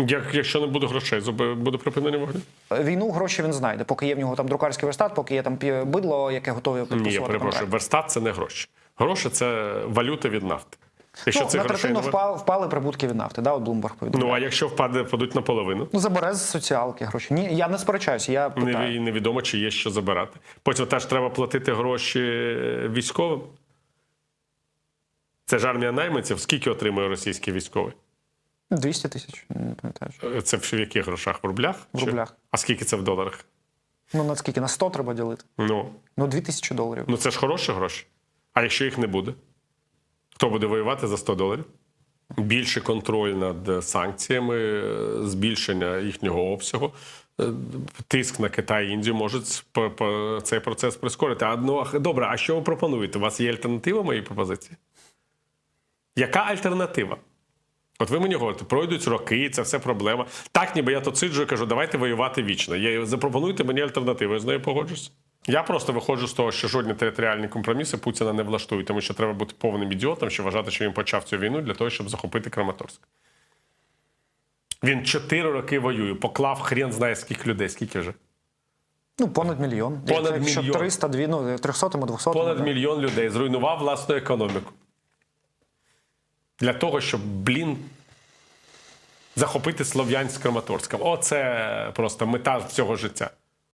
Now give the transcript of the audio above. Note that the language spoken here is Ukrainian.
Як, якщо не буде грошей, буде припинення вогню? Війну гроші він знайде, поки є в нього там друкарський верстат, поки є там бидло, яке готове Ні, підписувати я перепрошую. Верстат це не гроші. Гроші це валюта від нафти. Якщо Ну, це на третину впали, впали прибутки від нафти, да, от Bloomberg повідомляє. Ну а якщо впаде, впадуть наполовину, Ну, забере з соціалки гроші. Ні, я не сперечаюся, я питаю. не, невідомо, чи є що забирати. Потім теж треба платити гроші військовим. Це ж армія найманців. Скільки отримує російський військовий? 200 тисяч, не пам'ятаю. Це в яких грошах? В рублях? В рублях. А скільки це в доларах? Ну, на скільки? На 100 треба ділити. Ну, Ну, 2 тисячі доларів. ну це ж хороші гроші. А якщо їх не буде? Хто буде воювати за 100 доларів? Більший контроль над санкціями, е, збільшення їхнього обсягу, е, тиск на Китай і Індію можуть цей процес прискорити. А, ну, добре, а що ви пропонуєте? У вас є альтернатива моїй пропозиції? Яка альтернатива? От ви мені говорите, пройдуть роки, це все проблема. Так, ніби я тут сиджу і кажу, давайте воювати вічно. Я, запропонуйте мені альтернативу, я з нею погоджусь. Я просто виходжу з того, що жодні територіальні компроміси Путіна не влаштують, тому що треба бути повним ідіотом, щоб вважати, що він почав цю війну для того, щоб захопити Краматорськ. Він чотири роки воює, поклав хрен знає скільки людей, скільки вже. Ну, понад мільйон. Понад Якщо мільйон. 300, ну, 300 200. Понад да. мільйон людей зруйнував власну економіку. Для того, щоб, блін, захопити Слов'янськ з Оце просто мета всього життя.